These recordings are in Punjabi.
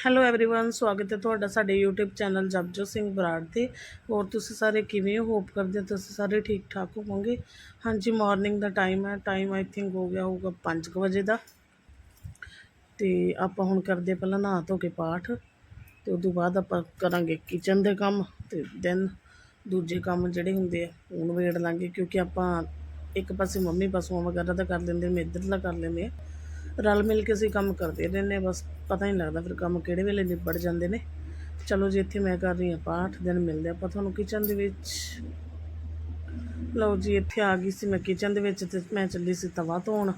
ਹੈਲੋ एवरीवन ਸਵਾਗਤ ਹੈ ਤੁਹਾਡਾ ਸਾਡੇ YouTube ਚੈਨਲ ਜਪਜੋ ਸਿੰਘ ਬਰਾੜ ਤੇ ਹੋਰ ਤੁਸੀਂ ਸਾਰੇ ਕਿਵੇਂ ਹੋ ਹੋਪ ਕਰਦੇ ਹਾਂ ਤੁਸੀਂ ਸਾਰੇ ਠੀਕ ਠਾਕ ਹੋਵੋਗੇ ਹਾਂਜੀ ਮਾਰਨਿੰਗ ਦਾ ਟਾਈਮ ਹੈ ਟਾਈਮ ਆਈ ਥਿੰਕ ਹੋ ਗਿਆ ਹੋਊਗਾ 5 ਵਜੇ ਦਾ ਤੇ ਆਪਾਂ ਹੁਣ ਕਰਦੇ ਪਹਿਲਾਂ ਨਹਾ ਧੋ ਕੇ ਪਾਠ ਤੇ ਉਦੋਂ ਬਾਅਦ ਆਪਾਂ ਕਰਾਂਗੇ ਕਿਚਨ ਦੇ ਕੰਮ ਤੇ ਦੈਨ ਦੂਜੇ ਕੰਮ ਜਿਹੜੇ ਹੁੰਦੇ ਆ ਉਹ ਨਿਬੇੜ ਲਾਂਗੇ ਕਿਉਂਕਿ ਆਪਾਂ ਇੱਕ ਪਾਸੇ ਮੰਮੀ ਪਸ਼ੂਆਂ ਵਗੈਰਾ ਦਾ ਕਰ ਲੈਂਦੇ ਮੈਂ ਇੱਧਰ ਦਾ ਕਰ ਲੈਂਦੇ ਆ ਰਲ ਮਿਲ ਕੇ ਅਸੀਂ ਕੰਮ ਕਰਦੇ ਰਹਿੰਦੇ ਹਾਂ, ਬਸ ਪਤਾ ਹੀ ਨਹੀਂ ਲੱਗਦਾ ਫਿਰ ਕੰਮ ਕਿਹੜੇ ਵੇਲੇ ਨਿਬੜ ਜਾਂਦੇ ਨੇ। ਚਲੋ ਜੀ, ਇੱਥੇ ਮੈਂ ਕਰ ਰਹੀ ਹਾਂ ਪਾਠ ਦਿਨ ਮਿਲਦੇ ਆਪਾਂ ਤੁਹਾਨੂੰ ਕਿਚਨ ਦੇ ਵਿੱਚ। ਲਓ ਜੀ, ਇੱਥੇ ਆ ਗਈ ਸੀ ਮੈਂ ਕਿਚਨ ਦੇ ਵਿੱਚ ਤੇ ਮੈਂ ਚੱਲੀ ਸੀ ਤਵਾ ਧੋਣ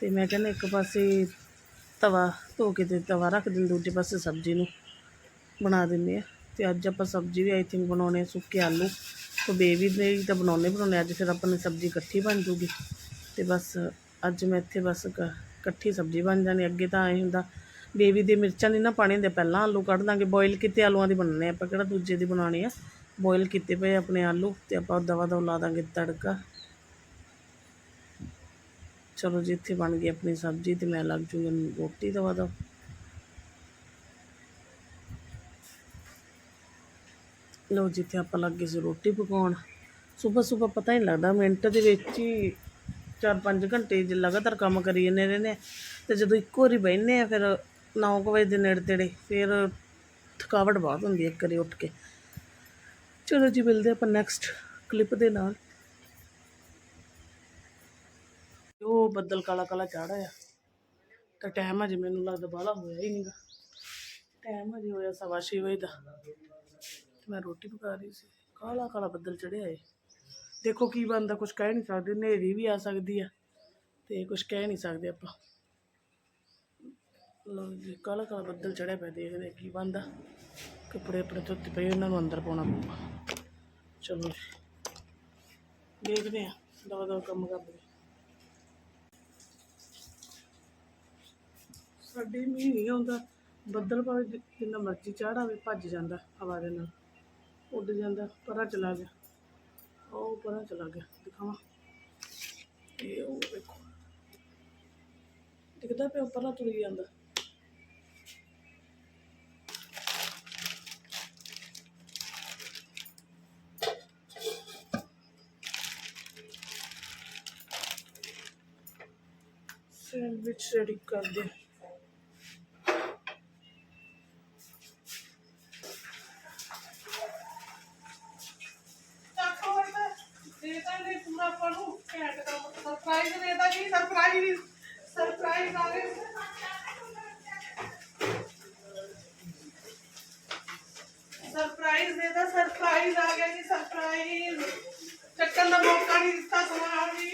ਤੇ ਮੈਂ ਕਹਿੰਦਾ ਇੱਕ ਪਾਸੇ ਤਵਾ ਧੋ ਕੇ ਤੇ ਤਵਾ ਰੱਖ ਦਿੰਦੇ, ਦੂਜੇ ਪਾਸੇ ਸਬਜ਼ੀ ਨੂੰ ਬਣਾ ਦਿੰਦੇ ਆ ਤੇ ਅੱਜ ਆਪਾਂ ਸਬਜ਼ੀ ਵੀ ਆਈ ਥਿੰਕ ਬਣਾਉਣੇ ਸੁੱਕੇ ਆਲੂ। ਤੇ ਬੇਬੀ ਦੇ ਤਾਂ ਬਣਾਉਣੇ ਬਣਾਉਣੇ ਅੱਜ ਫਿਰ ਆਪਾਂ ਨੇ ਸਬਜ਼ੀ ਇਕੱਠੀ ਬਣ ਜੂਗੀ। ਤੇ ਬਸ ਅੱਜ ਮੈਂ ਇੱਥੇ ਬਸ ਕ- ਇਕੱਠੀ ਸਬਜ਼ੀ ਬਣ ਜਾਣੀ ਅੱਗੇ ਤਾਂ ਐ ਹੁੰਦਾ, ਬੇਬੀ ਦੇ ਮਿਰਚਾਂ ਨਹੀਂ ਨਾ ਪਾਣੀ ਹੁੰਦੇ, ਪਹਿਲਾਂ ਆਲੂ ਕੱਢ ਦਾਂਗੇ ਬੋਇਲ ਕੀਤੇ ਆਲੂਆਂ ਦੀ ਬਣਨੇ ਆਪਾਂ, ਕਿਹੜਾ ਦੂਜੇ ਦੀ ਬਣਾਉਣੀ ਆ? ਬੋਇਲ ਕੀਤੇ ਪਏ ਆਪਣੇ ਆਲੂ ਤੇ ਆਪਾਂ ਦਵਾ ਦਵਾ ਲਾ ਦਾਂਗੇ ਤੜਕਾ। ਚਲੋ ਜੀ, ਇੱਥੇ ਬਣ ਗਈ ਆਪਣੀ ਸਬਜ਼ੀ ਤੇ ਮੈਂ ਲੱਗ ਜੂਗੀ ਰੋਟੀ ਦਵਾ ਦਵਾ। ਲਓ ਜਿੱਥੇ ਆਪਾਂ ਲੱਗੇ ਸੀ ਰੋਟੀ ਪਕਾਉਣ। ਸਵੇਰ ਸਵੇਰ ਪਤਾ ਹੀ ਨਹੀਂ ਲੱਗਦਾ, ਮਿੰਟ ਦੇ ਵਿੱਚ ਹੀ 4-5 ਘੰਟੇ ਜੇ ਲਗਾਤਾਰ ਕੰਮ ਕਰੀ ਜਾਂਦੇ ਰਹਿੰਦੇ ਹਾਂ। ਤੇ ਜਦੋਂ ਇੱਕੋ ਵਾਰੀ ਬਹਿੰਦੇ ਆ ਫਿਰ 9 ਵਜੇ ਦੇ ਨੇੜੇ ਤੇੜੇ ਫਿਰ ਥਕਾਵਟ ਬਹੁਤ ਹੁੰਦੀ ਹੈ ਇੱਕ ਵਾਰੀ ਉੱਠ ਕੇ। ਚਲੋ ਜੀ, ਮਿਲਦੇ ਆਪਾਂ ਨੈਕਸਟ ਕਲਿੱਪ ਦੇ ਨਾਲ। ਉਹ ਬੱਦਲ ਕਾਲਾ ਕਾਲਾ ਚਾੜਾ ਆ ਤਾਂ ਟਾਈਮ ਅਜੇ ਮੈਨੂੰ ਲੱਗਦਾ ਬਾਹਲਾ ਹੋਇਆ ਹੀ ਨਹੀਂਗਾ ਟਾਈਮ ਅਜੇ ਹੋਇਆ ਸਵਾ ਛੇ ਵਜੇ ਦਾ। ਮੈਂ ਰੋਟੀ ਪਕਾ ਰਹੀ ਸੀ। ਕਾਲਾ ਕਾਲਾ ਬੱਦਲ ਚੜਿਆ ਏ। ਦੇਖੋ ਕੀ ਬਣਦਾ ਕੁਝ ਕਹਿ ਨਹੀਂ ਸਕਦੇ, ਹਨੇਰੀ ਵੀ ਆ ਸਕਦੀ ਆ, ਤੇ ਕੁਝ ਕਹਿ ਨਹੀਂ ਸਕਦੇ ਆਪਾਂ। ਲਓ ਜੀ ਕਾਲਾ ਕਾਲਾ ਬੱਦਲ ਚੜਿਆ ਪਿਆ, ਦੇਖਦੇ ਕੀ ਬਣਦਾ। ਕੱਪੜੇ ਆਪਣੇ ਧੋਤੇ ਪਏ ਉਹਨਾਂ ਨੂੰ ਅੰਦਰ ਪਾਉਣਾ ਪਊਗਾ। ਚਲੋ ਜੀ, ਦੇਖਦੇ ਆ ਦਵਾ ਦਵਾ ਕੰਮ ਕਰਦੇ ਹਾਂ। ਸਾਡੇ ਮੀਂਹ ਨਹੀਂ ਆਉਂਦਾ, ਬੱਦਲ ਭਾਵੇਂ ਜਿੰਨਾ ਮਰਜ਼ੀ ਚੜ੍ਹ ਆਵੇ, ਭੱਜ ਜਾਂਦਾ ਹਵਾ ਦੇ ਨਾਲ, ਉੱਡ ਜਾਂਦਾ, ਪਰਾਂ ਚਲਾ ਗਿਆ। ਉਹ ਪਰਾਂ ਚਲਾ ਗਿਆ, ਦਿਖਾਵਾਂ। ਇਹ ਉਹ ਵੇਖੋ। ਦਿਖਦਾ ਪਿਆ ਪਰਾਂ ਤੁਰ ਜਾਂਦਾ। ਸੈਂਡਵਿਚ ਰੈਡੀ ਕਰਦੇ ਸਰਪ੍ਰਾਈਜ਼ ਦੇਦਾ ਜੀ ਸਰਪ੍ਰਾਈਜ਼ ਸਰਪ੍ਰਾਈਜ਼ ਆ ਗਏ ਸਰਪ੍ਰਾਈਜ਼ ਦੇਦਾ ਸਰਪ੍ਰਾਈਜ਼ ਆ ਗਿਆ ਜੀ ਸਰਪ੍ਰਾਈਜ਼ ਚੱਕਣ ਦਾ ਮੌਕਾ ਨਹੀਂ ਦਿੱਤਾ ਤੁਹਾਨੂੰ ਜੀ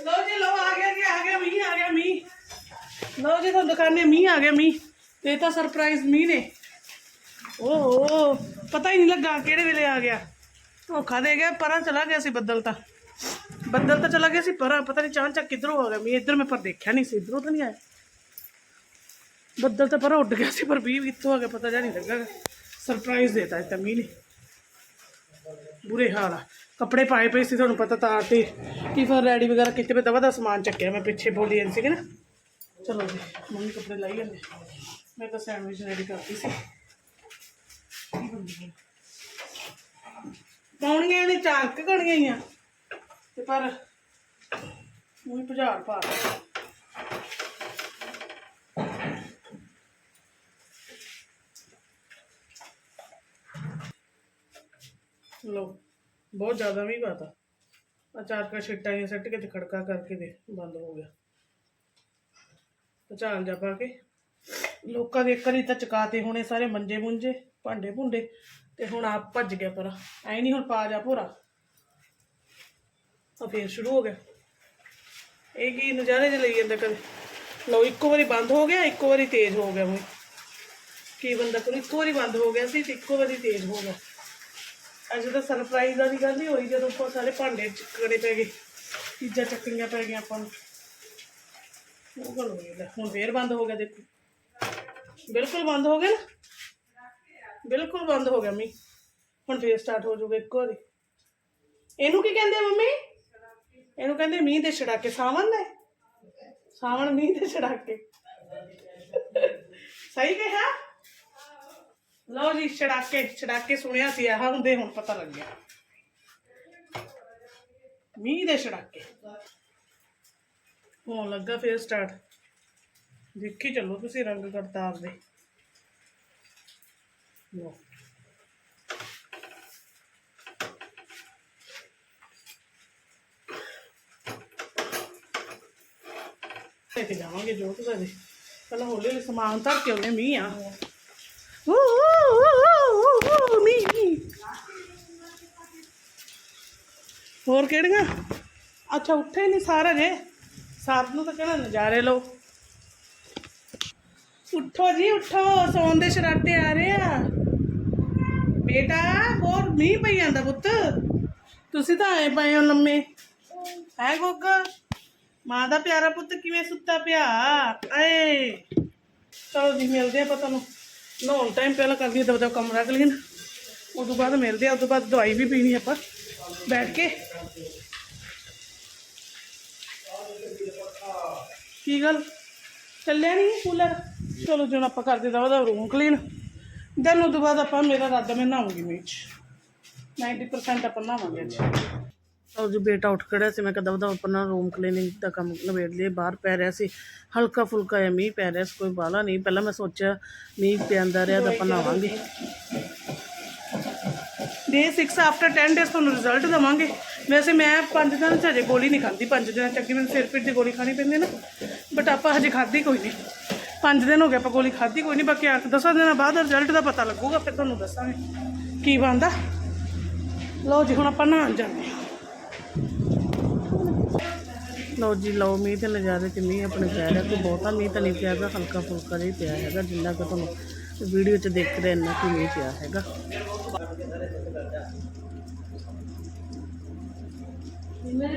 ਲੋ ਜੀ ਲੋ ਆ ਗਿਆ ਜੀ ਆ ਗਿਆ ਮੀਂਹ ਆ ਗਿਆ ਮੀਂਹ ਲੋ ਜੀ ਤੁਹਾਨੂੰ ਦਿਖਾਣੇ ਮੀਂਹ ਆ ਗਿਆ ਮੀਂਹ ਤੇ ਇਹ ਤਾਂ ਸਰਪ੍ਰਾਈਜ਼ ਮੀਂਹ ਨੇ ਓਹ ਪਤਾ ਹੀ ਨਹੀਂ ਲੱਗਾ ਕਿਹੜੇ ਵੇਲੇ ਆ ਗਿਆ ਧੋਖਾ ਦੇ ਗਿਆ ਪਰਾਂ ਚਲਾ ਗਿਆ ਸੀ ਬੱਦਲ ਤਾਂ ਬੱਦਲ ਤਾਂ ਚਲਾ ਗਿਆ ਸੀ ਪਰਾਂ ਪਤਾ ਨਹੀਂ ਚਾਂਚਾ ਕਿੱਧਰੋਂ ਆ ਗਿਆ ਮੈਂ ਇੱਧਰ ਮੈਂ ਪਰ ਦੇਖਿਆ ਨਹੀਂ ਸੀ ਇੱਧਰੋਂ ਤਾਂ ਨਹੀਂ ਆਇਆ ਬੱਦਲ ਤਾਂ ਪਰਾਂ ਉੱਡ ਗਿਆ ਸੀ ਪਰ ਵੀ ਕਿੱਥੋਂ ਆ ਗਿਆ ਪਤਾ ਜਾ ਨਹੀਂ ਲੱਗਾ ਸਰਪ੍ਰਾਈਜ਼ ਦੇਤਾ ਇਹ ਤਾਂ ਮੀਂਹ ਨੇ ਬੁਰੇ ਹਾਲ ਆ ਕੱਪੜੇ ਪਾਏ ਪਏ ਸੀ ਤੁਹਾਨੂੰ ਪਤਾ ਤਾਰ ਤੇ ਕੀ ਫਿਰ ਰੈਡੀ ਵਗੈਰਾ ਕੀਤੇ ਪਏ ਦਵਾ ਦਾ ਸਮਾਨ ਚੱਕਿਆ ਮੈਂ ਪਿੱਛੇ ਬੋਲੀ ਜਾਂਦੀ ਸੀ ਨਾ ਚਲੋ ਜੀ ਮੰਮੀ ਕੱਪੜੇ ਲਾਈ ਜਾਂਦੇ ਮੈਂ ਤਾਂ ਸੈਂਡਵਿਚ ਰੈਡੀ ਕਰਤੀ ਸੀ ਪਾਉਣੀਆਂ ਨੇ ਚਾਂਕ ਕਣੀਆਂ ਹੀ ਆ। ਤੇ ਪਰ ਉਹੀ ਪੁਝਾੜ ਪਾ ਦਿੱਤਾ। ਲੋ ਬਹੁਤ ਜ਼ਿਆਦਾ ਵੀ ਬਾਤਾ ਅਚਾਰ ਕਾ ਛਿੱਟਾ ਇਹ ਸੱਟ ਕੇ ਤੇ ਖੜਕਾ ਕਰਕੇ ਦੇ ਬੰਦ ਹੋ ਗਿਆ। ਪਚਾਲ ਜਾ ਪਾ ਕੇ। ਲੋਕਾਂ ਦੇ ਕਰੀ ਤਾਂ ਚਕਾਤੇ ਹੋਣੇ ਸਾਰੇ ਮੰਜੇ ਮੁੰਜੇ ਭਾਂਡੇ ਭੁੰਡੇ ਤੇ ਹੁਣ ਆਪ ਭੱਜ ਗਿਆ ਪਰ। ਐ ਨਹੀਂ ਹੁਣ ਪਾ ਜਾ ਭੋਰਾ। ਤਾਂ ਫੇਰ ਸ਼ੁਰੂ ਹੋ ਗਿਆ। ਇਹ ਕੀ ਨਜ਼ਾਰੇ ਜਿਹਾ ਲਈ ਜਾਂਦਾ ਕਦੇ? ਲਓ, ਇੱਕੋ ਵਾਰੀ ਬੰਦ ਹੋ ਗਿਆ, ਇੱਕੋ ਵਾਰੀ ਤੇਜ਼ ਹੋ ਗਿਆ ਮੈਂ ਕੀ ਬੰਦਾ ਕੋਲ ਇੱਕੋ ਵਾਰੀ ਬੰਦ ਹੋ ਗਿਆ ਸੀ ਤੇ ਇੱਕੋ ਵਾਰੀ ਤੇਜ਼ ਹੋ ਗਿਆ। ਅੱਜ ਤਾਂ ਸਰਪ੍ਰਾਈਜ਼ ਵਾਲੀ ਗੱਲ ਹੀ ਹੋਈ ਜਦੋਂ ਆਪਾਂ ਸਾਰੇ ਭਾਂਡੇ ਚੱਕਣੇ ਪੈ ਗਏ। ਚੀਜ਼ਾਂ ਚੱਕਣੀਆਂ ਪੈ ਗਈਆਂ ਆਪਾਂ ਨੂੰ। ਉਹ ਗੱਲ ਹੋਈ ਹੁਣ ਫੇਰ ਬੰਦ ਹੋ ਗਿਆ ਦੇਖੋ। ਬਿਲਕੁਲ ਬੰਦ ਹੋ ਗਿਆ ਨਾ। ਬਿਲਕੁਲ ਬੰਦ ਹੋ ਗਿਆ ਮੀ ਹੁਣ ਫੇਰ ਸਟਾਰਟ ਹੋ ਜਾਊਗਾ ਇੱਕੋ ਵਾਰੀ। ਇਹਨੂੰ ਕੀ ਕਹਿੰਦੇ ਆ ਮੰਮੀ? ਇਹਨੂੰ ਕਹਿੰਦੇ ਮੀਂਹ ਦੇ ਛੜਾਕੇ। ਸਾਵਣ ਦੇ ਸਾਵਣ ਮੀਂਹ ਦੇ ਛੜਾਕੇ। ਸਹੀ ਕਿਹਾ? ਲਓ ਜੀ, ਛੜਾਕੇ। ਛੜਾਕੇ ਸੁਣਿਆ ਸੀ, ਆਹ ਹੁੰਦੇ ਹੁਣ ਪਤਾ ਲੱਗ ਗਿਆ। ਮੀਂਹ ਦੇ ਛੜਾਕੇ। ਹੋਣ ਲੱਗਾ ਫੇਰ ਸਟਾਰਟ ਦੇਖੀ ਚੱਲੋ ਤੁਸੀਂ ਰੰਗ ਕਰਤਾਰ ਦੇ। ਲੈ ਕੇ ਜਾਵਾਂਗੇ ਜੋਤ ਦਾ ਜੀ ਪਹਿਲਾਂ ਹੌਲੀ ਹੌਲੀ ਸਮਾਨ ਧਰ ਕੇ ਆਉਨੇ ਮੀਂਹ ਆ। ਊ, ਊ, ਊ, ਊ, ਮੀਂਹ। ਹੋਰ ਕਿਹੜੀਆਂ? ਅੱਛਾ ਉੱਠੇ ਨਹੀਂ ਸਾਰਾ ਜੇ ਸਾਰ ਨੂੰ ਤਾਂ ਕਹਿਣਾ ਨਜ਼ਾਰੇ ਲਓ। ਉੱਠੋ ਜੀ ਉੱਠੋ ਸੌਣ ਦੇ ਸ਼ਰਾਟੇ ਆ ਰਹੇ ਆ ਬੇਟਾ ਹੋਰ ਮੀਂਹ ਪਈ ਜਾਂਦਾ ਪੁੱਤ ਤੁਸੀਂ ਤਾਂ ਆਏ ਪਏ ਹੋ ਲੰਮੇ ਹੈ ਗੋਗਾ ਮਾਂ ਦਾ ਪਿਆਰਾ ਪੁੱਤ ਕਿਵੇਂ ਸੁੱਤਾ ਪਿਆ ਏ ਚਲੋ ਜੀ ਮਿਲਦੇ ਆਪਾਂ ਤੁਹਾਨੂੰ ਨਹਾਉਣ ਟਾਈਮ ਪਹਿਲਾਂ ਕਰਦੀ ਦਵਾ ਦਵਾ ਕਮਰਾ ਕਲੀਨ ਉਦੋਂ ਬਾਅਦ ਮਿਲਦੇ ਆ ਉਦੋਂ ਬਾਅਦ ਦਵਾਈ ਵੀ ਪੀਣੀ ਆਪਾਂ ਬੈਠ ਕੇ ਕੀ ਗੱਲ ਚੱਲਿਆ ਨਹੀਂ ਕੂਲਰ ਚਲੋ ਜੀ ਹੁਣ ਆਪਾਂ ਕਰਦੇ ਦਵਾ ਦਾ ਰੂਮ ਕਲੀਨ ਦੈਨ ਉਦੋਂ ਬਾਅਦ ਆਪਾਂ ਮੇਰਾ ਰਾਦਾ ਮੈਂ ਨਹਾਉਂਗੀ ਮੀਚ 90% ਆਪਾਂ ਨਹਾਵਾਂਗੇ ਅੱਜ ਉਹ ਜੋ ਬੇਟਾ ਉੱਠ ਖੜਿਆ ਸੀ ਮੈਂ ਕਦਮ ਦਾ ਆਪਣਾ ਰੂਮ ਕਲੀਨਿੰਗ ਦਾ ਕੰਮ ਨਵੇੜ ਲਿਆ ਬਾਹਰ ਪੈ ਰਿਹਾ ਸੀ ਹਲਕਾ ਫੁਲਕਾ ਜਿਹਾ ਮੀਂਹ ਪੈ ਰਿਹਾ ਸੀ ਕੋਈ ਬਾਲਾ ਨਹੀਂ। ਪਹਿਲਾਂ ਮੈਂ ਸੋਚਿਆ ਮੀਂਹ ਪੈਂਦਾ ਰਿਹਾ ਤਾਂ ਆਪਾਂ ਨਹਾਵਾਂਗੇ। ਡੇ 6 ਆਫਟਰ 10 ਡੇਜ਼ ਤੁਹਾਨੂੰ ਰਿਜ਼ਲਟ ਦਵਾਂਗੇ। ਵੈਸੇ ਮੈਂ 5 ਦਿਨ ਚ ਹਜੇ ਗੋਲੀ ਨਹੀਂ ਖਾਂਦੀ 5 ਦਿਨਾਂ ਚ ਅੱਗੇ ਮੈਨੂੰ ਸਿਰ ਪੀੜ ਦੀ ਗੋਲੀ ਖਾਣੀ ਪੈਂਦੀ ਨਾ ਬਟ ਆਪਾਂ ਹਜੇ ਖਾਧੀ ਕੋਈ ਨਹੀਂ। 5 ਦਿਨ ਹੋ ਗਏ ਆਪਾਂ ਗੋਲੀ ਖਾਧੀ, ਕੋਈ ਨਹੀਂ ਬਾਕੀ 10 ਦਿਨਾਂ ਬਾਅਦ ਰਿਜ਼ਲਟ ਦਾ ਪਤਾ ਲੱਗੂਗਾ, ਫਿਰ ਤੁਹਾਨੂੰ ਦੱਸਾਂਗੇ ਕੀ ਬਣਦਾ। ਲਓ ਜੀ, ਹੁਣ ਆਪਾਂ ਨਹਾਉਣ ਜਾਂਦੇ ਲਓ ਜੀ, ਲਓ, ਮੀਂਹ ਤੇ ਨਜ਼ਾਰੇ ਤੇ ਮੀਂਹ ਆਪਣੇ ਪੈ ਰਿਹਾ, ਕੋਈ ਬਹੁਤਾ ਮੀਂਹ ਤਾਂ ਨਹੀਂ ਪਿਆ ਹੈਗਾ ਹਲਕਾ ਫੁਲਕਾ ਜਿਹਾ ਪਿਆ ਹੈਗਾ, ਜਿੰਨਾ ਕਿ ਤੁਹਾਨੂੰ ਵੀਡੀਓ 'ਚ ਦੇਖ ਰਹੇ, ਇੰਨਾ ਕਿ ਮੀਂਹ ਪਿਆ ਹੈਗਾ। ਮੇਰੇ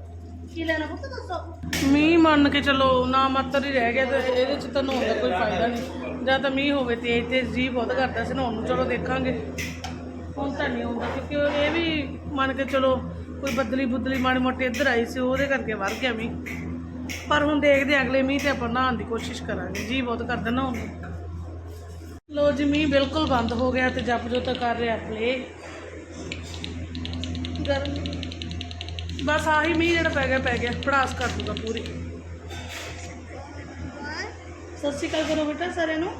ਕੀ ਲੈਣਾ ਪੁੱਤ ਦੱਸੋ? ਮੀਂਹ ਮੰਨ ਕੇ ਚਲੋ, ਨਾ ਮਾਤਰ ਹੀ ਰਹਿ ਗਿਆ ਤੇ ਇਹਦੇ ਚ ਤਾਂ ਨਹਾਉਣ ਦਾ ਕੋਈ ਫਾਇਦਾ ਨਹੀਂ। ਜਾਂ ਤਾਂ ਮੀਂਹ ਹੋਵੇ ਤੇਜ਼ ਤੇਜ਼ ਜੀ ਬਹੁਤ ਕਰਦਾ ਸੀ ਨਹਾਉਣ ਨੂੰ। ਚਲੋ ਦੇਖਾਂਗੇ। ਹੁਣ ਤਾਂ ਨਹੀਂ ਆਉਂਦਾ ਕਿਉਂਕਿ ਉਹ ਇਹ ਵੀ ਮੰਨ ਕੇ ਚਲੋ, ਕੋਈ ਬਦਲੀ ਬੁਦਲੀ ਮਾੜੀ ਮੋਟੀ ਇੱਧਰ ਆਈ ਸੀ, ਉਹਦੇ ਕਰਕੇ ਵਰ ਗਿਆ ਮੀਂਹ। ਪਰ ਹੁਣ ਦੇਖਦੇ ਹਾਂ, ਅਗਲੇ ਮੀਂਹ ਤੇ ਆਪਾਂ ਨਹਾਉਣ ਦੀ ਕੋਸ਼ਿਸ਼ ਕਰਾਂਗੇ। ਜੀ ਬਹੁਤ ਕਰਦਾ ਨਹਾਉਣ ਨੂੰ। ਲੋ ਜੀ, ਮੀਂਹ ਬਿਲਕੁਲ ਬੰਦ ਹੋ ਗਿਆ ਤੇ ਜਪ ਜੋ ਤਾਂ ਕਰ ਰਿਹਾ ਪਲੇ ਗਰਮੀ। ਬਸ ਆਹੀ ਮੀਂਹ ਜਿਹੜਾ ਪੈ ਗਿਆ ਪੈ ਗਿਆ। ਪੜਾਸ ਕਰ ਦੂਗਾ ਪੂਰੀ। ਸਤਿ ਸ਼੍ਰੀ ਅਕਾਲ ਕਰੋ ਬੇਟਾ ਸਾਰਿਆਂ ਨੂੰ।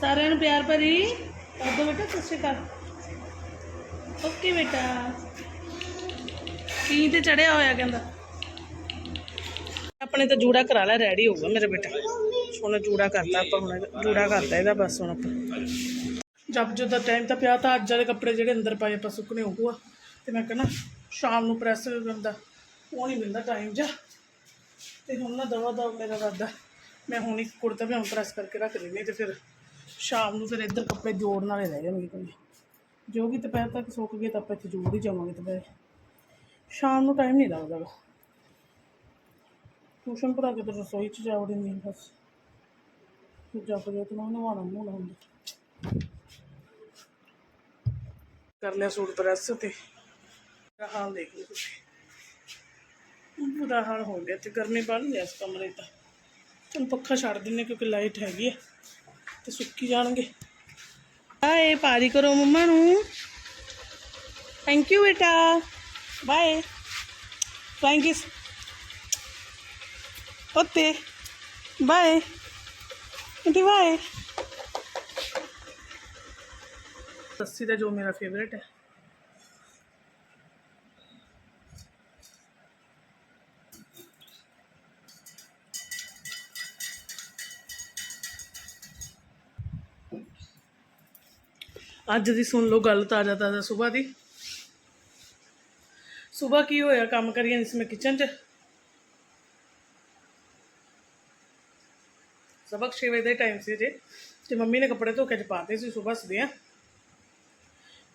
ਸਾਰਿਆਂ ਨੂੰ ਪਿਆਰ ਭਰੀ ਕਰ ਦਿਓ ਬੇਟਾ, ਸਤਿ ਸ਼੍ਰੀ ਅਕਾਲ। ਓਕੇ ਬੇਟਾ। ਕੀ ਤੇ ਚੜਿਆ ਹੋਇਆ ਕਹਿੰਦਾ। ਆਪਣੇ ਤਾਂ ਜੂੜਾ ਕਰਾ ਲਿਆ ਰੈਡੀ ਹੋਊਗਾ ਮੇਰਾ ਬੇਟਾ। ਹੁਣ ਜੂੜਾ ਕਰਤਾ ਆਪਾਂ, ਹੁਣ ਜੂੜਾ ਕਰਤਾ ਇਹਦਾ, ਬਸ ਹੁਣ ਆਪਾਂ। ਜਦ ਜਦੋਂ ਟਾਈਮ ਤਾਂ ਪਿਆ, ਤਾਂ ਅੱਜ ਵਾਲੇ ਕੱਪੜੇ ਜਿਹੜੇ ਅੰਦਰ ਪਾਏ ਆਪਾਂ ਸੁੱਕਣੇ ਹੋਊਗਾ ਤੇ ਮੈਂ ਕਹਿੰਦਾ ਸ਼ਾਮ ਨੂੰ ਪ੍ਰੈਸ ਕਰਨ ਦਾ ਉਹ ਨਹੀਂ ਮਿਲਦਾ ਟਾਈਮ ਜਾ ਤੇ ਹੁਣ ਨਾ ਦਵਾ ਦਵਾ ਮੇਰਾ ਰਾਦਾ ਮੈਂ ਹੁਣ ਇੱਕ ਕੁੜਤਾ ਵੀ ਹੁਣ ਪ੍ਰੈਸ ਕਰਕੇ ਰੱਖ ਲੈਂਦੀ ਤੇ ਫਿਰ ਸ਼ਾਮ ਨੂੰ ਫਿਰ ਇੱਧਰ ਕੱਪੜੇ ਜੋੜਨ ਵਾਲੇ ਰਹਿ ਜਾਣਗੇ ਕੋਈ। ਜੋ ਕਿ ਦੁਪਹਿਰ ਤੱਕ ਸੁੱਕ ਗਏ ਤਾਂ ਆਪਾਂ ਇੱਥੇ ਜੋੜ ਹੀ ਜਾਵਾਂਗੇ ਦੁਪਹਿਰ। ਸ਼ਾਮ ਨੂੰ ਟਾਈਮ ਨਹੀਂ ਲੱਗਦਾ ਗਾ। ਟਿਊਸ਼ਨ ਪੜ੍ਹਾ ਕੇ ਤਾਂ ਰਸੋਈ 'ਚ ਜਾ ਵੜੀ ਨਹੀਂ ਬਸ। ਫਿਰ ਜਾ ਕੇ ਤੇ ਮੈਂ ਨਵਾਣਾ ਨੂੰ ਹੁੰਦਾ। ਕਰ ਲਿਆ ਸੂਟ ਪ੍ਰੈਸ ਤੇ। ਮੇਰਾ ਹਾਲ ਦੇਖ ਲਓ ਤੁਸੀਂ। ਬੁਰਾ ਹਾਲ ਹੋ ਗਿਆ ਤੇ ਗਰਮੀ ਬਣ ਗਿਆ ਇਸ ਕਮਰੇ ਤਾਂ। ਚਲ ਪੱਖਾ ਛੱਡ ਦਿੰਨੇ ਕਿਉਂਕਿ ਲਾਈਟ ਹੈਗੀ ਹੈ ਤੇ ਸੁੱਕੀ ਜਾਣਗੇ। ਬਾਏ ਪਾਰੀ ਕਰੋ ਮੰਮਾ ਨੂੰ। ਥੈਂਕ ਯੂ ਬੇਟਾ। ਬਾਏ ਥੈਂਕ ਯੂ ਓਤੇ ਬਾਏ ਆਂਟੀ ਬਾਏ ਲੱਸੀ ਦਾ ਜੋ ਮੇਰਾ ਫੇਵਰੇਟ ਹੈ। ਅੱਜ ਦੀ ਸੁਣ ਲਓ ਗੱਲ ਤਾਜ਼ਾ ਤਾਜ਼ਾ ਸਵੇਰ ਦੀ। ਸਵੇਰ ਕੀ ਹੋਇਆ? ਕੰਮ ਕਰੀਏ ਇਸ ਮੈਂ ਕਿਚਨ 'ਚ। ਸਬਕ 6 ਵਜੇ ਦਾ ਟਾਈਮ ਸੀ ਜੇ ਤੇ ਮੰਮੀ ਨੇ ਕੱਪੜੇ ਧੋ ਕੇ ਚ ਪਾਤੇ ਸੀ ਸਵੇਰ ਸਦਿਆਂ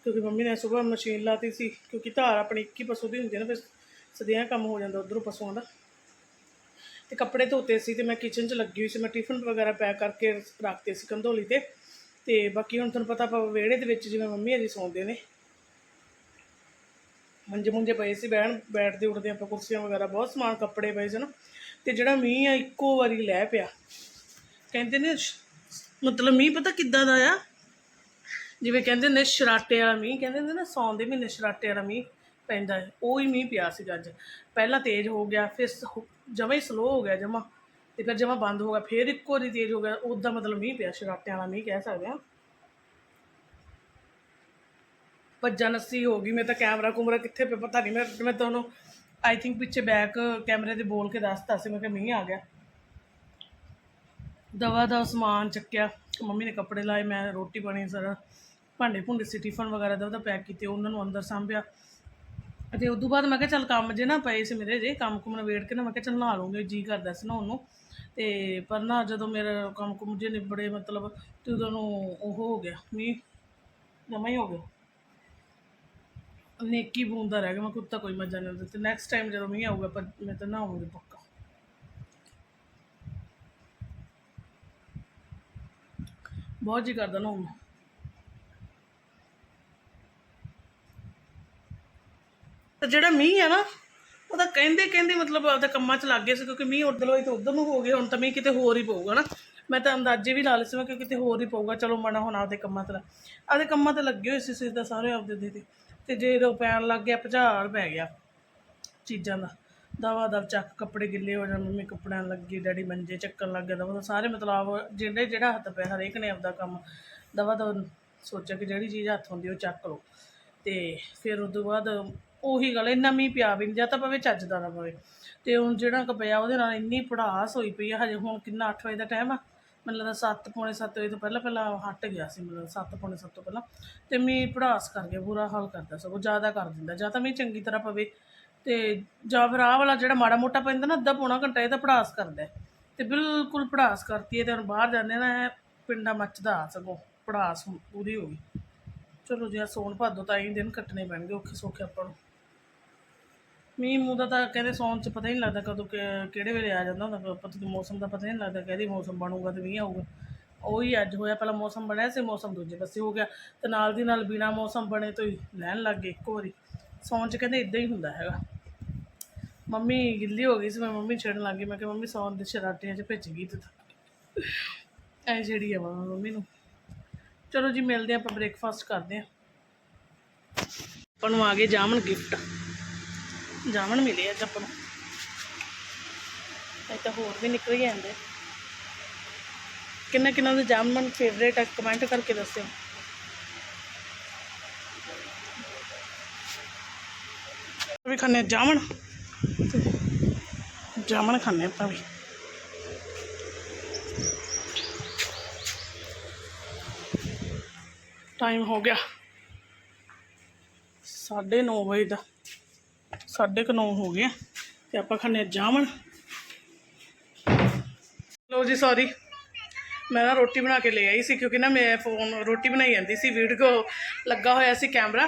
ਕਿਉਂਕਿ ਮੰਮੀ ਨੇ ਸਵੇਰ ਮਸ਼ੀਨ ਲਾਤੀ ਸੀ, ਕਿਉਂਕਿ ਧਾਰ ਆਪਣੀ 21 ਪਸ਼ੂ ਦੀ ਹੁੰਦੀ ਹੈ ਨਾ, ਫਿਰ ਸਦਿਆਂ ਕੰਮ ਹੋ ਜਾਂਦਾ ਉਧਰੋਂ ਪਸ਼ੂਆਂ ਦਾ। ਤੇ ਕੱਪੜੇ ਧੋਤੇ ਸੀ ਤੇ ਮੈਂ ਕਿਚਨ 'ਚ ਲੱਗੀ ਹੋਈ ਸੀ, ਮੈਂ ਟਿਫਨ ਵਗੈਰਾ ਪੈਕ ਕਰਕੇ ਰੱਖਤੇ ਸੀ ਕੰਧੋਲੀ ਤੇ। ਤੇ ਬਾਕੀ ਹੁਣ ਤੁਹਾਨੂੰ ਪਤਾ ਆਪਾਂ ਵਿਹੜੇ ਦੇ ਵਿੱਚ ਜਿਵੇਂ ਮੰਮੀ ਅਜੀ ਸੌਂਦੇ ਨੇ। ਮੰਜੇ ਮੁੰਜੇ ਪਏ ਸੀ, ਬਹਿਣ, ਬੈਠਦੇ ਉੱਠਦੇ ਆਪਾਂ ਕੁਰਸੀਆਂ ਵਗੈਰਾ, ਬਹੁਤ ਸਮਾਨ ਕੱਪੜੇ ਪਏ ਸਨ ਤੇ ਜਿਹੜਾ ਮੀਂਹ ਆ, ਇੱਕੋ ਵਾਰੀ ਲੈ ਪਿਆ। ਕਹਿੰਦੇ ਨੇ ਮਤਲਬ ਮੀਂਹ ਪਤਾ ਕਿੱਦਾਂ ਦਾ ਆ? ਜਿਵੇਂ ਕਹਿੰਦੇ ਨੇ ਸ਼ਰਾਟੇ ਵਾਲਾ ਮੀਂਹ, ਕਹਿੰਦੇ ਨੇ ਨਾ ਸੌਣ ਦੇ ਮਹੀਨੇ ਸ਼ਰਾਟੇ ਵਾਲਾ ਮੀਂਹ ਪੈਂਦਾ ਹੈ। ਉਹ ਹੀ ਮੀਂਹ ਪਿਆ ਸੀ ਅੱਜ। ਪਹਿਲਾਂ ਤੇਜ਼ ਹੋ ਗਿਆ, ਫਿਰ ਜਮਾ ਹੀ ਸਲੋ ਹੋ ਗਿਆ ਜਮਾ। ਤੇ ਫਿਰ ਜਮਾ ਬੰਦ ਹੋ ਗਿਆ, ਫਿਰ ਇੱਕੋ ਵਾਰੀ ਤੇਜ਼ ਹੋ ਗਿਆ, ਉਹਦਾ ਮਤਲਬ ਮੀਂਹ ਪਿਆ ਸ਼ਰਾਟਿਆਂ ਵਾਲਾ ਮੀਂਹ ਕਹਿ ਸਕਦੇ ਆ ਭੱਜਾ ਨੱਸੀ ਹੋ ਗਈ, ਮੈਂ ਤਾਂ ਕੈਮਰਾ ਕੁਮਰਾ ਕਿੱਥੇ ਪਿਆ ਪਤਾ ਨਹੀਂ, ਮੈਂ ਮੈਂ ਤੁਹਾਨੂੰ ਆਈ ਥਿੰਕ ਪਿੱਛੇ ਬੈਕ ਕੈਮਰੇ ਤੇ ਬੋਲ ਕੇ ਦੱਸਤਾ ਸੀ, ਮੈਂ ਕਿ ਮੀਂਹ ਆ ਗਿਆ। ਦਵਾ ਦਾ ਸਮਾਨ ਚੱਕਿਆ, ਮੰਮੀ ਨੇ ਕੱਪੜੇ ਲਾਏ, ਮੈਂ ਰੋਟੀ ਪਾਣੀ ਸਾਰਾ, ਭਾਂਡੇ ਭੁੰਡੇ ਸੀ ਟਿਫਨ ਵਗੈਰਾ ਦਾ ਉਹਦਾ ਪੈਕ ਕੀਤੇ, ਉਹਨਾਂ ਨੂੰ ਅੰਦਰ ਸਾਂਭਿਆ। ਅਤੇ ਉਸ ਤੋਂ ਬਾਅਦ ਮੈਂ ਕਿਹਾ ਚੱਲ ਕੰਮ ਜੇ ਨਾ ਪਏ ਸੀ ਮੇਰੇ ਜੇ, ਕੰਮ ਕੁਮ ਨਵੇੜ ਕੇ ਨਾ, ਮੈਂ ਕਿਹਾ ਚੱਲ ਨਹਾ ਲੂੰਗੀ ਜੀ ਕਰਦਾ ਸੀ ਨਾ ਉਹਨੂੰ। ਤੇ ਪਰ ਨਾ ਜਦੋਂ ਮੇਰਾ ਕੰਮ ਕੁਮ ਜੇ ਨਿਬੜੇ, ਮਤਲਬ ਤੇ ਉਦੋਂ ਨੂੰ ਉਹ ਹੋ ਗਿਆ, ਮੀਂਹ ਜਮਾ ਹੀ ਹੋ ਗਿਆ। ਨੇਕੀ ਬੂੰਦਾ ਰਹਿ ਗਿਆ, ਮੈਂ ਕੁੱਤਾ ਕੋਈ ਮਜ਼ਾ ਨਹੀਂ ਆਉਂਦਾ ਤੇ ਨੈਕਸਟ ਟਾਈਮ ਜਦੋਂ ਮੀਂਹ ਆਊਗਾ, ਪਰ ਮੈਂ ਤਾਂ ਨਹਾਉਂਗੀ ਪੱਕਾ। ਬਹੁਤ ਜੀ ਕਰਦਾ ਨਹਾਉਣ ਨੂੰ। ਤੇ ਜਿਹੜਾ ਮੀਂਹ ਹੈ ਨਾ ਉਹਦਾ ਕਹਿੰਦੇ ਕਹਿੰਦੇ ਮਤਲਬ ਆਪਦਾ ਕੰਮਾਂ 'ਚ ਲੱਗ ਗਏ ਸੀ, ਕਿਉਂਕਿ ਮੀਂਹ ਉੱਧਰ ਹੋਈ ਤੇ ਉੱਧਰ ਨੂੰ ਹੋ ਗਏ, ਹੁਣ ਤਾਂ ਮੀਂਹ ਕਿਤੇ ਹੋਰ ਹੀ ਪਊਗਾ ਨਾ। ਮੈਂ ਤਾਂ ਅੰਦਾਜ਼ੇ ਵੀ ਲਾ ਲਏ ਸੀ ਮੈਂ ਕਿ ਕਿਤੇ ਹੋਰ ਹੀ ਪਊਗਾ। ਚਲੋ ਮਨਾ ਹੁਣ ਆਪਦੇ ਕੰਮਾਂ 'ਤੇ ਲਾ- ਆਪਦੇ ਕੰਮਾਂ 'ਤੇ ਲੱਗੇ ਹੋਏ ਸੀ ਸਿੱਧਾ ਸਾਰੇ ਆਪਦੇ ਦੇ ਤੇ। ਤੇ ਜੇ ਜਦੋਂ ਪੈਣ ਲੱਗ ਗਿਆ ਭੁਚਾਲ ਪੈ ਗਿਆ ਚੀਜ਼ਾਂ ਦਾ। ਦਵਾ ਦਵ ਚੱਕ ਕੱਪੜੇ ਗਿੱਲੇ ਹੋ ਜਾਣ, ਮੰਮੀ ਕੱਪੜਿਆਂ ਨੂੰ ਲੱਗੀ, ਡੈਡੀ ਮੰਜੇ ਚੱਕਣ ਲੱਗ ਗਿਆ ਦਵਾ ਸਾਰੇ ਮਤਲਬ ਜਿਹੜੇ, ਜਿਹੜਾ ਹੱਥ ਪਿਆ ਹਰੇਕ ਨੇ ਆਪਦਾ ਕੰਮ। ਦਵਾ ਦਵ ਸੋਚਿਆ ਕਿ ਜਿਹੜੀ ਚੀਜ਼ ਹੱਥ ਹੁੰਦੀ ਉਹ ਚੱਕ ਲਓ। ਤੇ ਫਿਰ ਉਸ ਤੋਂ ਬਾਅਦ ਉਹੀ ਗੱਲ ਇੰਨਾ ਮੀਂਹ ਪਿਆ ਵੀ ਨਹੀਂ ਜਾਂ ਤਾਂ ਪਵੇ ਚੱਜ ਦਾ ਨਾ ਪਵੇ। ਤੇ ਹੁਣ ਜਿਹੜਾ ਕ ਪਿਆ ਉਹਦੇ ਨਾਲ ਇੰਨੀ ਪੜਾਸ ਹੋਈ ਪਈ ਆ, ਹਜੇ ਹੁਣ ਕਿੰਨਾ 8 ਵਜੇ ਦਾ ਟਾਈਮ ਆ? ਮੈਨੂੰ ਲੱਗਦਾ 7 ਪੌਣੇ 7 ਵਜੇ ਤੋਂ ਪਹਿਲਾਂ ਪਹਿਲਾਂ ਹਟ ਗਿਆ ਸੀ ਮਤਲਬ 7 ਪੌਣੇ 7 ਤੋਂ ਪਹਿਲਾਂ। ਤੇ ਮੀਂਹ ਪੜਾਸ ਕਰ ਗਿਆ, ਬੁਰਾ ਹਾਲ ਕਰਦਾ ਸਗੋਂ, ਜ਼ਿਆਦਾ ਕਰ ਦਿੰਦਾ, ਜਾਂ ਤਾਂ ਮੀਂਹ ਚੰਗੀ ਤਰ੍ਹਾਂ ਪਵੇ। ਤੇ ਜਾਂ ਫਿਰ ਆਹ ਵਾਲਾ ਜਿਹੜਾ ਮਾੜਾ ਮੋਟਾ ਪੈਂਦਾ ਨਾ, ਅੱਧਾ ਪੌਣਾ ਘੰਟਾ, ਇਹ ਤਾਂ ਪੜਾਸ ਕਰਦਾ ਹੈ। ਤੇ ਬਿਲਕੁਲ ਪੜਾਸ ਕਰਤੀ ਹੈ ਤੇ ਹੁਣ ਬਾਹਰ ਜਾਂਦੇ ਨਾ ਐਂ ਪਿੰਡਾ ਮੱਚਦਾ ਆ ਸਗੋਂ, ਪੜਾਸ ਹੁਣ ਪੂਰੀ ਹੋ ਗਈ। ਚਲੋ ਜੀ, ਆਹ ਸੌਣ ਭਾਦੋ ਤਾਂ ਹੀ ਦਿਨ ਕੱਟਣੇ ਪੈਣਗੇ, ਔਖੇ ਸੌਖੇ ਆਪਾਂ ਨੂੰ। ਮੀਂਹ ਮੂੰਹ ਦਾ ਤਾਂ ਕਹਿੰਦੇ ਸੌਣ ਚ ਪਤਾ ਹੀ ਨਹੀਂ ਲੱਗਦਾ ਕਦੋਂ ਕਿ- ਕਿਹੜੇ ਵੇਲੇ ਆ ਜਾਂਦਾ ਹੁੰਦਾ, ਪਤਾ ਨਹੀਂ ਮੌਸਮ ਦਾ ਪਤਾ ਹੀ ਨਹੀਂ ਲੱਗਦਾ ਕਿਹਦੀ ਮੌਸਮ ਬਣੂਗਾ ਤੇ ਮੀਂਹ ਆਊਗਾ। ਉਹੀ ਅੱਜ ਹੋਇਆ, ਪਹਿਲਾਂ ਮੌਸਮ ਬਣਿਆ ਸੀ, ਮੌਸਮ ਦੂਜੇ ਪਾਸੇ ਹੋ ਗਿਆ ਤੇ ਨਾਲ ਦੀ ਨਾਲ ਬਿਨਾ ਮੌਸਮ ਬਣੇ ਤੋਂ ਹੀ ਲੈਣ ਲੱਗ ਗਏ ਇੱਕੋ ਵਾਰੀ। ਸੌਣ ਚ ਕਹਿੰਦੇ ਇਦਾਂ ਹੀ ਹੁੰਦਾ ਹੈਗਾ। ਮੰਮੀ ਗਿੱਲੀ ਹੋ ਗਈ ਸੀ, ਮੈਂ ਮੰਮੀ ਛੇੜਨ ਲੱਗ ਗਈ, ਮੈਂ ਕਿਹਾ ਮੰਮੀ ਸੌਣ ਦੇ ਸ਼ਰਾਟਿਆਂ 'ਚ ਭਿੱਜ ਗਈ ਤੂੰ ਤਾਂ। ਐ ਜਿਹੜੀ ਆ ਵਾ ਮੰਮੀ ਨੂੰ। ਚਲੋ ਜੀ, ਮਿਲਦੇ ਹਾਂ ਆਪਾਂ ਬ੍ਰੇਕਫਾਸਟ ਕਰਦੇ ਹਾਂ। ਆਪਾਂ ਨੂੰ ਆ ਗਏ ਜਾਮਣ ਗਿਫਟ ਜਾਮਨ ਮਿਲੇ ਅੱਜ ਆਪਾਂ ਨੂੰ। ਇਹ ਤਾਂ ਹੋਰ ਵੀ ਨਿਕਲ ਹੀ ਜਾਂਦੇ। ਕਿੰਨਾ ਕਿੰਨਾ ਦੇ ਜਾਮਨ ਫੇਵਰੇਟ ਹੈ ਕਮੈਂਟ ਕਰਕੇ ਦੱਸਿਓ। ਵੀ ਖਾਣੇ ਜਾਮਣ? ਜਾਮਨ ਖਾਣੇ ਆਪਾਂ ਵੀ। ਟਾਈਮ ਹੋ ਗਿਆ। 9:30 ਵਜੇ ਦਾ। ਸਾਢੇ ਕੁ ਨੌ ਹੋ ਗਿਆ ਤੇ ਆਪਾਂ ਖਾਣੇ ਜਾਵਣ ਲੋ ਜੀ ਸੌਰੀ ਮੈਂ ਨਾ ਰੋਟੀ ਬਣਾ ਕੇ ਲੈ ਆਈ ਸੀ, ਕਿਉਂਕਿ ਨਾ ਮੈਂ ਫੋਨ, ਰੋਟੀ ਬਣਾਈ ਜਾਂਦੀ ਸੀ, ਵੀਡੀਓ ਲੱਗਾ ਹੋਇਆ ਸੀ ਕੈਮਰਾ,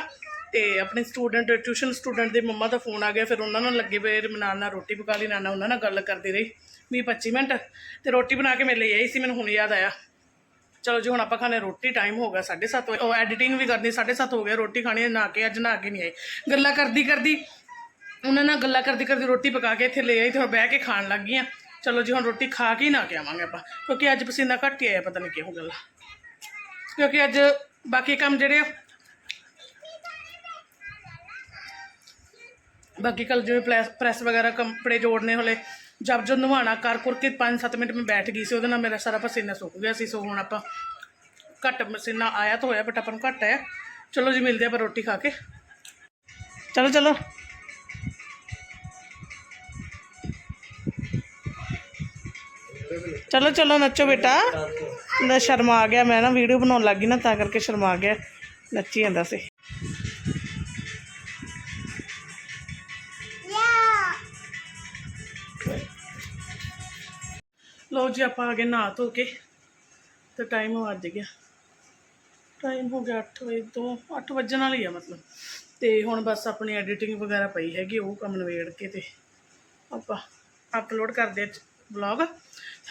ਤੇ ਆਪਣੇ ਸਟੂਡੈਂਟ, ਟਿਊਸ਼ਨ ਸਟੂਡੈਂਟ ਦੇ ਮੰਮਾ ਦਾ ਫੋਨ ਆ ਗਿਆ, ਫਿਰ ਉਹਨਾਂ ਨਾਲ ਲੱਗੇ ਪਏ ਨਾਲ ਨਾਲ ਰੋਟੀ ਪਕਾ ਲਈ, ਨਾਲ ਨਾਲ ਉਹਨਾਂ ਨਾਲ ਗੱਲ ਕਰਦੀ ਰਹੀ, ਵੀਹ 25 ਮਿੰਟ, ਤੇ ਰੋਟੀ ਬਣਾ ਕੇ ਮੈਂ ਲੈ ਆਈ ਸੀ, ਮੈਨੂੰ ਹੁਣ ਯਾਦ ਆਇਆ। ਚਲੋ ਜੀ, ਹੁਣ ਆਪਾਂ ਖਾਣੇ ਰੋਟੀ ਟਾਈਮ ਹੋ ਗਿਆ 7:30 ਵਜੇ, ਉਹ ਐਡੀਟਿੰਗ ਵੀ ਕਰਨੀ 7:30 ਹੋ ਗਿਆ ਰੋਟੀ ਖਾਣੀ, ਨਾ ਕੇ ਅੱਜ, ਨਾ ਕੇ ਨਹੀਂ ਆਈ। ਗੱਲਾਂ ਕਰਦੀ ਕਰਦੀ ਉਹਨਾਂ ਨਾਲ ਗੱਲਾਂ ਕਰਦੀ ਕਰਦੀ ਰੋਟੀ ਪਕਾ ਕੇ ਇੱਥੇ ਲੈ ਆਈ ਤੇ ਹੁਣ ਬਹਿ ਕੇ ਖਾਣ ਲੱਗ ਗਈਆਂ ਚਲੋ ਜੀ ਹੁਣ ਰੋਟੀ ਖਾ ਕੇ ਹੀ ਨਾ ਕੇ ਆਵਾਂਗੇ ਆਪਾਂ ਕਿਉਂਕਿ ਅੱਜ ਪਸੀਨਾ ਘੱਟ ਹੀ ਆਇਆ ਪਤਾ ਨਹੀਂ ਕਿਹੋ ਗੱਲ ਆ। ਕਿਉਂਕਿ ਅੱਜ ਬਾਕੀ ਕੰਮ ਜਿਹੜੇ ਆ ਬਾਕੀ ਕੱਲ ਜਿਵੇਂ ਪ੍ਰੈਸ ਪ੍ਰੈਸ ਵਗੈਰਾ ਕੱਪੜੇ ਜੋੜਨੇ ਹੋਲੇ ਜਬ ਜੋ ਨਵਾਣਾ ਕਰ ਕਰ ਕੇ 5-7 ਮਿੰਟ ਮੈਂ ਬੈਠ ਗਈ ਸੀ ਉਹਦੇ ਨਾਲ ਮੇਰਾ ਸਾਰਾ ਪਸੀਨਾ ਸੁੱਕ ਗਿਆ ਸੀ ਸੋ ਹੁਣ ਆਪਾਂ ਘੱਟ ਪਸੀਨਾ ਆਇਆ ਤਾਂ ਹੋਇਆ ਬਟ ਆਪਾਂ ਨੂੰ ਘੱਟ ਆਇਆ ਚਲੋ ਜੀ ਮਿਲਦੇ ਆਪਾਂ ਰੋਟੀ ਖਾ ਚਲੋ ਚਲੋ ਨੱਚੋ ਬੇਟਾ। ਨਾ ਸ਼ਰਮਾ ਆ ਗਿਆ, ਮੈਂ ਨਾ ਵੀਡੀਓ ਬਣਾਉਣ ਲੱਗੀ ਨਾ, ਤਾਂ ਕਰਕੇ ਸ਼ਰਮਾ ਗਿਆ। ਨੱਚੀ ਜਾਂਦਾ ਸੀ। ਲਓ ਜੀ, ਆਪਾਂ ਆ ਗਏ ਨਹਾ ਧੋ ਕੇ, ਤੇ ਟਾਈਮ ਵੱਜ ਗਿਆ। ਟਾਈਮ ਹੋ ਗਿਆ 8 ਵਜੇ ਤੋਂ 8 ਵੱਜਣ ਵਾਲੀ ਆ ਮਤਲਬ। ਤੇ ਹੁਣ ਬਸ ਆਪਣੀ ਐਡੀਟਿੰਗ ਵਗੈਰਾ ਪਈ ਹੈਗੀ, ਉਹ ਕੰਮ ਨਵੇੜ ਕੇ ਤੇ ਆਪਾਂ ਅਪਲੋਡ ਕਰਦੇ ਆ। ਵਲੌਗ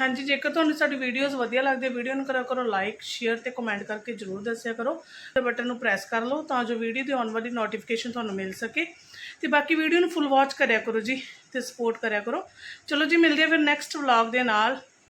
ਹਾਂਜੀ, ਜੇਕਰ ਤੁਹਾਨੂੰ ਸਾਡੀ ਵੀਡੀਓਜ਼ ਵਧੀਆ ਲੱਗਦੀ ਹੈ ਵੀਡੀਓ ਨੂੰ ਕਰਿਆ ਕਰੋ ਲਾਈਕ ਸ਼ੇਅਰ ਤੇ ਕਮੈਂਟ ਕਰਕੇ ਜਰੂਰ ਦੱਸਿਆ ਕਰੋ। ਤੇ ਬਟਨ ਨੂੰ ਪ੍ਰੈਸ ਕਰ ਲਓ ਤਾਂ ਜੋ ਵੀਡੀਓ ਦੀ ਆਉਣ ਵਾਲੀ ਨੋਟੀਫਿਕੇਸ਼ਨ ਤੁਹਾਨੂੰ ਮਿਲ ਸਕੇ। ਤੇ ਬਾਕੀ ਵੀਡੀਓ ਨੂੰ ਫੁੱਲ ਵਾਚ ਕਰਿਆ ਕਰੋ ਜੀ ਤੇ ਸਪੋਰਟ ਕਰਿਆ ਕਰੋ। ਚਲੋ ਜੀ, ਮਿਲਦੇ ਆ ਫਿਰ ਨੈਕਸਟ ਵਲੌਗ ਦੇ ਨਾਲ।